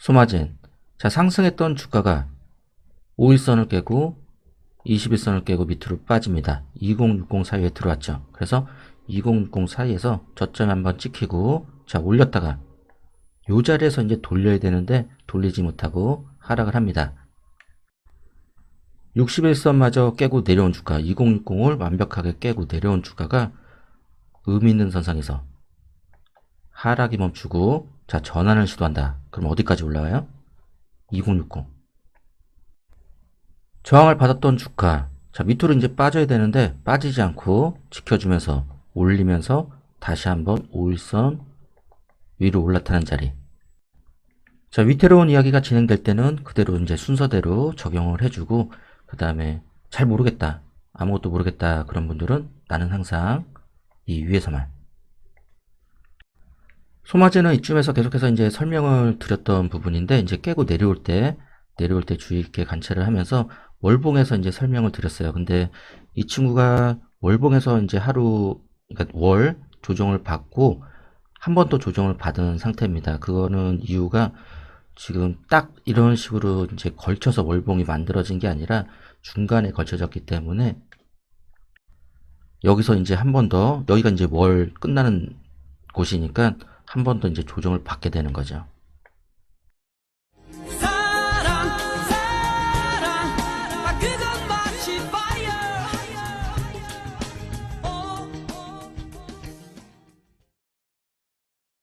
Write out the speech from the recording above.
소마진. 자, 상승했던 주가가 5일선을 깨고 21선을 깨고 밑으로 빠집니다. 2060 사이에 들어왔죠. 그래서 2060 사이에서 저점 한번 찍히고 자, 올렸다가 요 자리에서 이제 돌려야 되는데 돌리지 못하고 하락을 합니다. 61선마저 깨고 내려온 주가 2060을 완벽하게 깨고 내려온 주가가 의미 있는 선상에서 하락이 멈추고 자 전환을 시도한다. 그럼 어디까지 올라와요? 2060 저항을 받았던 주가 자 밑으로 이제 빠져야 되는데 빠지지 않고 지켜주면서 올리면서 다시 한번 5일선 위로 올라타는 자리 자 위태로운 이야기가 진행될 때는 그대로 이제 순서대로 적용을 해주고 그 다음에 잘 모르겠다 아무것도 모르겠다 그런 분들은 나는 항상 이 위에서만 소마제는 이쯤에서 계속해서 이제 설명을 드렸던 부분인데 이제 깨고 내려올 때 내려올 때 주의 있게 관찰을 하면서 월봉에서 이제 설명을 드렸어요. 근데 이 친구가 월봉에서 이제 하루 그러니까 월 조정을 받고 한 번 더 조정을 받은 상태입니다. 그거는 이유가 지금 딱 이런 식으로 이제 걸쳐서 월봉이 만들어진 게 아니라 중간에 걸쳐졌기 때문에 여기서 이제 한 번 더 여기가 이제 월 끝나는 곳이니까 한 번 더 이제 조정을 받게 되는 거죠.